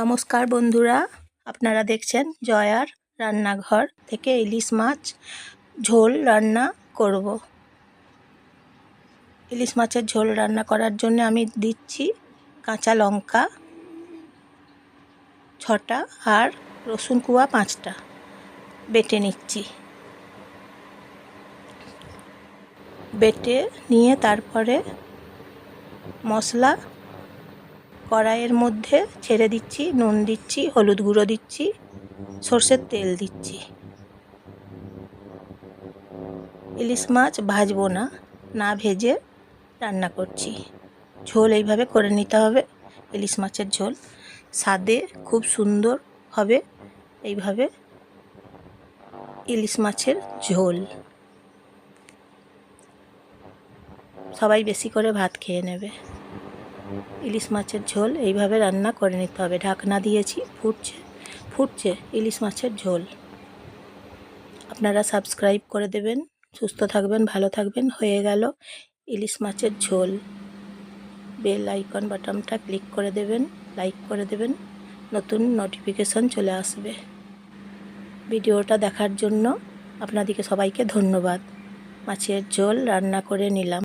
নমস্কার বন্ধুরা, আপনারা দেখছেন জয়ার রান্নাঘর থেকে ইলিশ মাছ, ঝোল রান্না করব। ইলিশ মাছের ঝোল রান্না করার জন্য আমি দিচ্ছি কাঁচা লঙ্কা, ছটা আর রসুন কুয়া পাঁচটা, বেটে নিচ্ছি। বেটে নিয়ে তারপরে মশলা কড়াইয়ের মধ্যে ছেড়ে দিচ্ছি, নুন দিচ্ছি, হলুদ গুঁড়ো দিচ্ছি, সর্ষের তেল দিচ্ছি। ইলিশ মাছ ভাজবো না না ভেজে রান্না করছি। ঝোল এইভাবে করে নিতে হবে, ইলিশ মাছের ঝোল। স্বাদে খুব সুন্দর হবে এইভাবে ইলিশ মাছের ঝোল। সবাই বেশি করে ভাত খেয়ে নেবে। ইলিশ মাছের ঝোল এইভাবে রান্না করে নিতে হবে। ঢাকনা দিয়েছি, ফুটছে ফুটছে ইলিশ মাছের ঝোল। আপনারা সাবস্ক্রাইব করে দেবেন। সুস্থ থাকবেন, ভালো থাকবেন। হয়ে গেল ইলিশ মাছের ঝোল। বেল আইকন বাটনটা ক্লিক করে দেবেন, লাইক করে দেবেন। নতুন নোটিফিকেশন চলে আসবে। ভিডিওটা দেখার জন্য আপনাদেরকে সবাইকে ধন্যবাদ। মাছের ঝোল রান্না করে নিলাম।